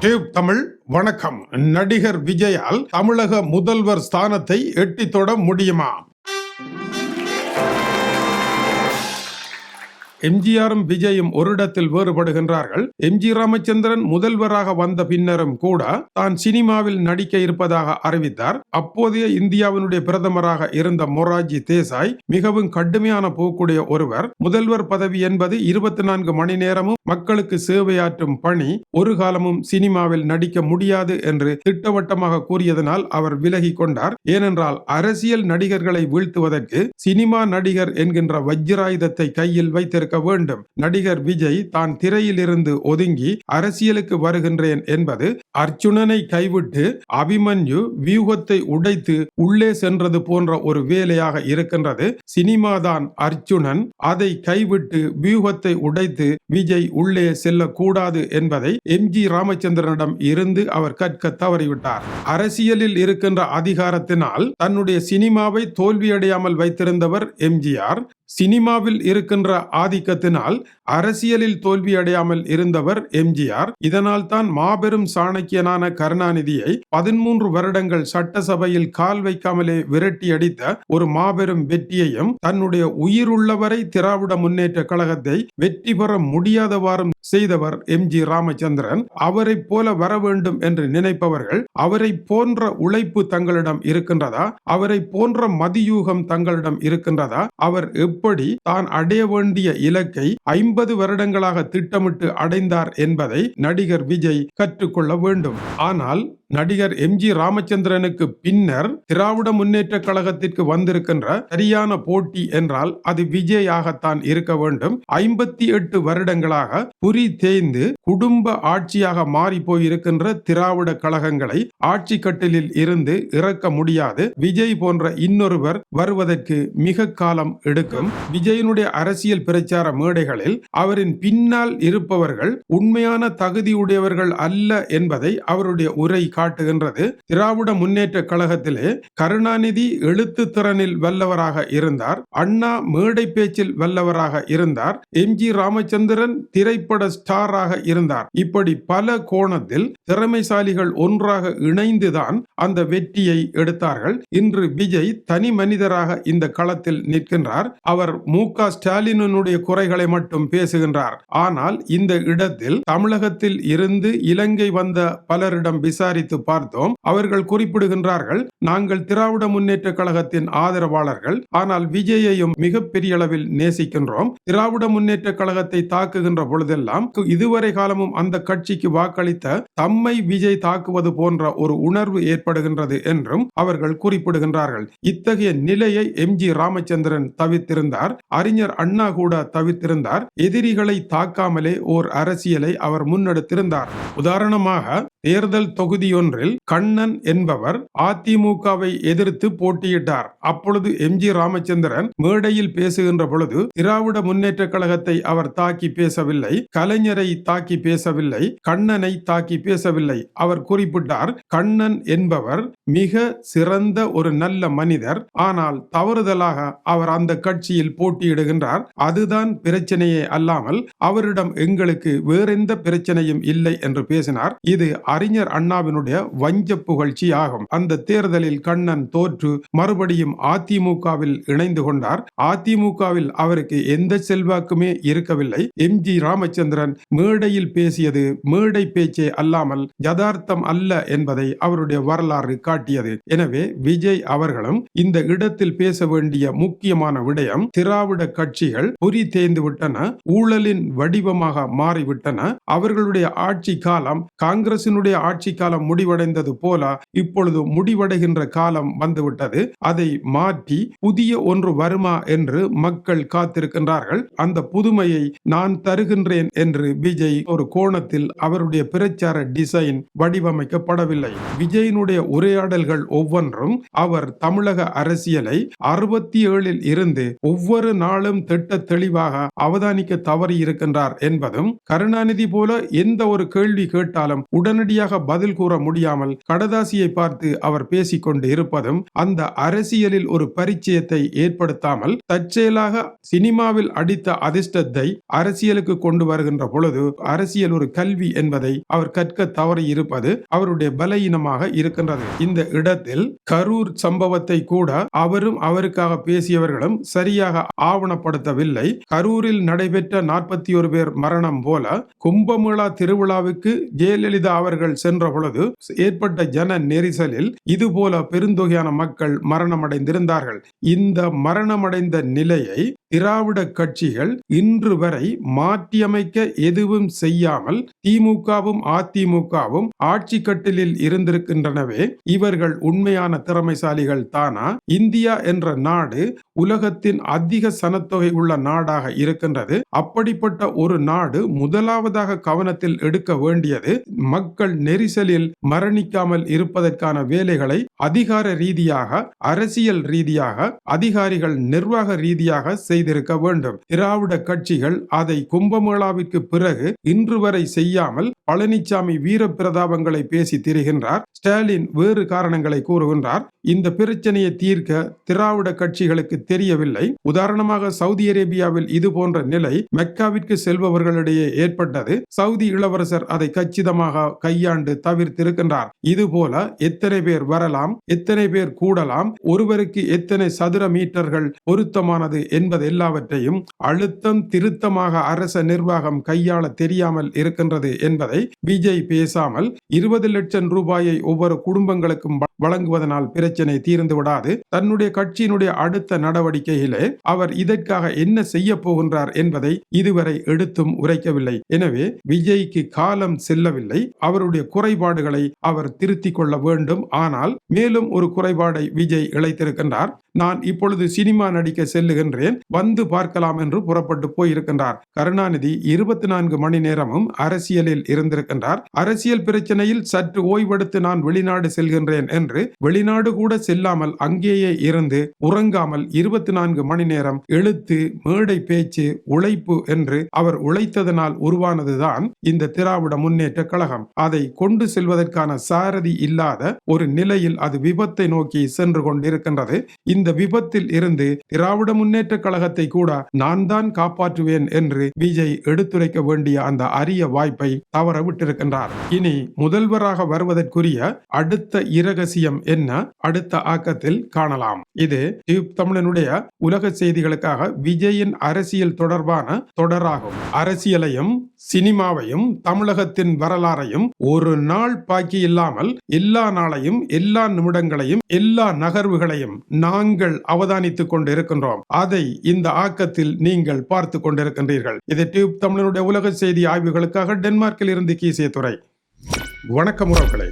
Tube Tamil வணக்கம். நடிகர் விஜயால் தமிழக முதல்வர் ஸ்தானத்தை எட்டித் தொட முடியுமா? எம்ஜிஆரும் விஜயும் ஒரு இடத்தில் வேறுபடுகின்றார்கள். எம்ஜி ராமச்சந்திரன் முதல்வராக வந்த பின்னரும் கூட தான் சினிமாவில் நடிக்க இருப்பதாக அறிவித்தார். அப்போதைய இந்தியாவினுடைய பிரதமராக இருந்த மொராஜி தேசாய் மிகவும் கடுமையான போக்குடைய ஒருவர். முதல்வர் பதவி என்பது இருபத்தி நான்கு மணி நேரமும் மக்களுக்கு சேவையாற்றும் பணி. ஒரு காலமும் சினிமாவில் நடிக்க முடியாது என்று திட்டவட்டமாக கூறியதனால் அவர் விலகி கொண்டார். ஏனென்றால் அரசியல் நடிகர்களை வீழ்த்துவதற்கு சினிமா நடிகர் என்கின்ற வஜ்ராயுதத்தை கையில் வைத்திருக்க வேண்டும். நடிகர் விஜய் தான் திரையிலிருந்து ஒதுங்கி அரசியலுக்கு வருகின்றேன் என்பது அர்ஜுனனை கைவிட்டு அபிமன்யு வியூகத்தை உடைத்து உள்ளே சென்றது போன்ற ஒரு வேலையாக இருக்கின்றது. சினிமாதான் அர்ஜுனன் அதை கைவிட்டு வியூகத்தை உடைத்து விஜய் உள்ளே செல்லக்கூடாது என்பதை எம் ஜி ராமச்சந்திரனிடம் இருந்து அவர் கற்க தவறிவிட்டார். அரசியலில் இருக்கின்ற அதிகாரத்தினால் தன்னுடைய சினிமாவை தோல்வியடையாமல் வைத்திருந்தவர் எம்ஜிஆர் சினிமாவில் இருக்கின்ற ஆதிக்கத்தினால் அரசியலில் தோல்வி அடையாமல் இருந்தவர் எம்ஜிஆர். இதனால் தான் மாபெரும் சாணக்கியனான கருணாநிதியை பதிமூன்று வருடங்கள் சட்டசபையில் கால் வைக்காமலே விரட்டி அடித்த ஒரு மாபெரும் வெற்றியையும் தன்னுடைய உயிருள்ளவரை திராவிட முன்னேற்ற கழகத்தை வெற்றி பெற முடியாதவாறும் செய்தவர் எம் ஜி ராமச்சந்திரன். அவரை போல வர வேண்டும் என்று நினைப்பவர்கள் அவரை போன்ற உழைப்பு தங்களிடம் இருக்கின்றதா? அவரை போன்ற மதியூகம் தங்களிடம் இருக்கின்றதா? அவர் எப்படி தான் அடைய வேண்டிய இலக்கை ஐம்பது வருடங்களாக திட்டமிட்டு அடைந்தார் என்பதை நடிகர் விஜய் கற்றுக்கொள்ள வேண்டும். ஆனால் நடிகர் எம் ஜி ராமச்சந்திரனுக்கு பின்னர் திராவிட முன்னேற்ற கழகத்திற்கு வந்திருக்கின்ற சரியான போட்டி என்றால் அது விஜயாகத்தான் இருக்க வேண்டும். ஐம்பத்தி எட்டு வருடங்களாக புரி தேய்ந்து குடும்ப ஆட்சியாக மாறி போயிருக்கின்ற திராவிட கழகங்களை ஆட்சி கட்டிலில் இருந்து இறக்க முடியாது. விஜய் போன்ற இன்னொருவர் வருவதற்கு மிக காலம் எடுக்கும். விஜயனுடைய அரசியல் பிரச்சார மேடைகளில் அவரின் பின்னால் இருப்பவர்கள் உண்மையான தகுதியுடையவர்கள் அல்ல என்பதை அவருடைய உரை காட்டுகின்றது. திராவிட முன்னேற்ற கழகத்திலே கருணாநிதி எழுத்து திறனில் வல்லவராக இருந்தார். அண்ணா மேடை பேச்சில் வல்லவராக இருந்தார். எம். ஜி. ராமச்சந்திரன் திரைப்பட ஸ்டாராக இருந்தார். இப்படி பல கோணத்தில் திறமைசாலிகள் ஒன்றாக இணைந்துதான் அந்த வெற்றியை எடுத்தார்கள். இன்று விஜய் தனி மனிதராக இந்த களத்தில் நிற்கின்றார். அவர் மு. க. ஸ்டாலினுடைய குறைகளை மட்டும் பேசுகின்றார். ஆனால் இந்த இடத்தில் தமிழகத்தில் இருந்து இலங்கை வந்த பலரிடம் விசாரித்து பார்த்தோம். அவர்கள் குறிப்பிடுகின்றார்கள் நாங்கள் திராவிட முன்னேற்ற கழகத்தின் ஆதரவாளர்கள். ஆனால் விஜயையும் மிகப்பெரிய அளவில் நேசிக்கின்றோம். திராவிட முன்னேற்ற கழகத்தை தாக்குகின்ற பொழுதெல்லாம் இதுவரை காலமும் அந்த கட்சிக்கு வாக்களித்த தம்மை விஜய் தாக்குவது போன்ற ஒரு உணர்வு ஏற்படுகின்றது என்றும் அவர்கள் குறிப்பிடுகின்றார்கள். இத்தகைய நிலையை எம். ஜி. ராமச்சந்திரன் தவிர்த்திருந்தார். அறிஞர் அண்ணா கூட தவிர்த்திருந்தார். எதிரிகளை தாக்காமலே ஓர் அரசியலை அவர் முன்னெடுத்திருந்தார். உதாரணமாக தேர்தல் தொகுதியொன்றில் கண்ணன் என்பவர் அதிமுகவை எதிர்த்து போட்டியிட்டார். அப்பொழுது எம். ஜி. ராமச்சந்திரன் மேடையில் பேசுகின்ற பொழுது திராவிட முன்னேற்ற கழகத்தை அவர் தாக்கி பேசவில்லை கலைஞரை தாக்கி பேசவில்லை கண்ணனை தாக்கி பேசவில்லை. அவர் குறிப்பிட்டார் கண்ணன் என்பவர் மிக சிறந்த ஒரு நல்ல மனிதர். ஆனால் தவறுதலாக அவர் அந்த கட்சியில் போட்டியிடுகின்றார். அதுதான் பிரச்சனையே அல்லாமல் அவரிடம் எங்களுக்கு வேறெந்த பிரச்சனையும் இல்லை என்று பேசினார். இது அறிஞர் அண்ணாவினுடைய வஞ்ச புகழ்ச்சி ஆகும் அந்த தேர்தலில் கண்ணன் தோற்று மறுபடியும் அதிமுகவில் இணைந்து கொண்டார். அதிமுகவில் அவருக்கு எந்த செல்வாக்குமே இருக்கவில்லை. எம் ஜி ராமச்சந்திரன் மேடையில் பேசியது மேடை பேச்சே அல்லாமல் யதார்த்தம் அல்ல என்பதை அவருடைய வரலாறு காட்டியது. எனவே விஜய் அவர்களும் இந்த இடத்தில் பேச வேண்டிய முக்கியமான விடயம் திராவிட கட்சிகள் புரி தேய்ந்து விட்டன ஊழலின் வடிவமாக மாறிவிட்டன. அவர்களுடைய ஆட்சி காலம் காங்கிரசினுடைய ஆட்சி காலம் முடி முடிவடைந்தது போல இப்பொழுது முடிவடைகின்ற காலம் வந்துவிட்டது. அதை மாற்றி புதிய ஒன்று வருமா என்று மக்கள் காத்திருக்கின்றார்கள். அந்த புதுமையை நான் தருகின்றேன் என்று விஜய் ஒரு கோணத்தில் அவருடைய பிரச்சார டிசைன் வடிவமைக்கப்படவில்லை. விஜயனுடைய உரையாடல்கள் ஒவ்வொன்றும் அவர் தமிழக அரசியலை அறுபத்தி ஏழில் இருந்து ஒவ்வொரு நாளும் திட்ட தெளிவாக அவதானிக்க தவறி இருக்கின்றார் என்பதும் கருணாநிதி போல எந்த ஒரு கேள்வி கேட்டாலும் உடனடியாக பதில் கூற முடியாமல் கடதாசியை பார்த்து அவர் பேசிக்கொண்டு இருப்பதும் அந்த அரசியலில் ஒரு பரிச்சயத்தை ஏற்படுத்தாமல் தற்செயலாக சினிமாவில் அடித்த அதிர்ஷ்டத்தை அரசியலுக்கு கொண்டு வருகின்ற பொழுது அரசியல் ஒரு கல்வி என்பதை அவர் கற்க தவறி இருப்பது அவருடைய பலவீனமாக இருக்கின்றது. இந்த இடத்தில் கரூர் சம்பவத்தை கூட அவரும் அவருக்காக பேசியவர்களும் சரியாக ஆவணப்படுத்தவில்லை. கரூரில் நடைபெற்ற நாற்பத்தி ஒரு பேர் மரணம் போல கும்பமேளா திருவிழாவுக்கு ஜெயலலிதா அவர்கள் சென்ற பொழுது ஏற்பட்ட ஜன நெரிசலில் இதுபோல பெருந்தொகையான மக்கள் மரணமடைந்திருந்தார்கள். இந்த மரணமடைந்த நிலையை திராவிட கட்சிகள் இன்று வரை மாற்றியமைக்க எதுவும் செய்யாமல் திமுகவும் அதிமுகவும் ஆட்சி கட்டிலில் இருந்திருக்கின்றனவே. இவர்கள் உண்மையான திறமைசாலிகள் தானா? இந்தியா என்ற நாடு உலகத்தின் அதிக சனத்தொகை உள்ள நாடாக இருக்கின்றது. அப்படிப்பட்ட ஒரு நாடு முதலாவதாக கவனத்தில் எடுக்க வேண்டியது மக்கள் நெரிசலில் மரணிக்காமல் இருப்பதற்கான வேலைகளை அதிகார ரீதியாக அரசியல் ரீதியாக அதிகாரிகள் நிர்வாக ரீதியாக செய்திருக்க வேண்டும். திராவிட கட்சிகள் அதை கும்பமேளாவிற்கு பிறகு இன்று வரை செய்யாமல் பழனிசாமி வீர பிரதாபங்களை பேசி திரிகின்றார். ஸ்டாலின் வேறு காரணங்களை கூறுகின்றார். இந்த பிரச்சனையை தீர்க்க திராவிட கட்சிகளுக்கு தெரியவில்லை. உதாரணமாக சவுதி அரேபியாவில் இது போன்ற நிலை மெக்காவிற்கு செல்பவர்களிடையே ஏற்பட்டது. சவுதி இளவரசர் அதை கச்சிதமாக கையாண்டு தவிர்த்திருக்கின்றார். இது போல எத்தனை பேர் வரலாம் எத்தனை பேர் கூடலாம் ஒருவருக்கு எத்தனை சதுர மீட்டர்கள் பொருத்தமானது என்பது எல்லாவற்றையும் அழுத்தம் திருத்தமாக அரச நிர்வாகம் கையாள தெரியாமல் இருக்கின்றது என்பதை விஜய் பேசாமல் இருபது லட்சம் ரூபாயை ஒவ்வொரு குடும்பங்களுக்கும் வ- வழங்குவதனால் பிரச்சனை தீர்ந்து விடாது. தன்னுடைய கட்சியினுடைய அடுத்த நடவடிக்கையிலே அவர் இதற்காக என்ன செய்ய போகின்றார் என்பதை இதுவரை எடுத்தும் உரைக்கவில்லை. எனவே விஜய்க்கு காலம் செல்லவில்லை. அவருடைய குறைபாடுகளை அவர் திருத்திக் கொள்ள வேண்டும். ஆனால் மேலும் ஒரு குறைபாடை விஜய் இழைத்திருக்கின்றார். நான் இப்பொழுது சினிமா நடிக்க செல்லுகின்றேன். வந்து பார்க்கலாம் என்று புறப்பட்டு போயிருக்கின்றார். கருணாநிதி இருபத்தி நான்கு மணி நேரமும் அரசியலில் இருந்திருக்கின்றார். அரசியல் பிரச்சனையில் சற்று ஓய்வெடுத்து நான் வெளிநாடு செல்கின்றேன் என்று வெளிநாடு கூட செல்லாமல் அங்கேயே இருந்து உறங்காமல் இருபத்தி நான்கு மணி நேரம் எழுத்து மேடை பேச்சு உழைப்பு என்று அவர் உழைத்ததனால் உருவானதுதான் இந்த திராவிட முன்னேற்ற கழகம். அதை கொண்டு செல்வதற்கான சாரதி இல்லாத ஒரு நிலையில் அது விபத்தை நோக்கி சென்று கொண்டிருக்கின்றது. இந்த விபத்தில் இருந்து திராவிட முன்னேற்ற கழகத்தை கூட நான் தான் காப்பாற்றுவேன் என்று விஜய் எடுத்துரைக்க வேண்டிய அந்த அரிய வாய்ப்பை தவற விட்டிருக்கின்றார். இனி முதல்வராக வருவதற்குரிய அடுத்த இரகசியம் என்ன? அடுத்த ஆக்கத்தில் காணலாம். இது டியூப் தமிழனுடைய உலக செய்திகளுக்காக விஜயின் அரசியல் தொடர்பான தொடராகும். அரசியலையும் சினிமாவையும் தமிழகத்தின் வரலாறையும் ஒரு நாள் பாக்கி இல்லாமல் எல்லா நாளையும் எல்லா நிமிடங்களையும் எல்லா நகர்வுகளையும் நாங்கள் அவதானித்துக் கொண்டிருக்கின்றோம். அதை இந்த ஆக்கத்தில் நீங்கள் பார்த்து கொண்டிருக்கின்றீர்கள். இது டியூப் தமிழனுடைய உலக செய்தி ஆய்வுகளுக்காக டென்மார்க்கில் இருந்து கீசிய துறை வணக்கம் உறவுகளை.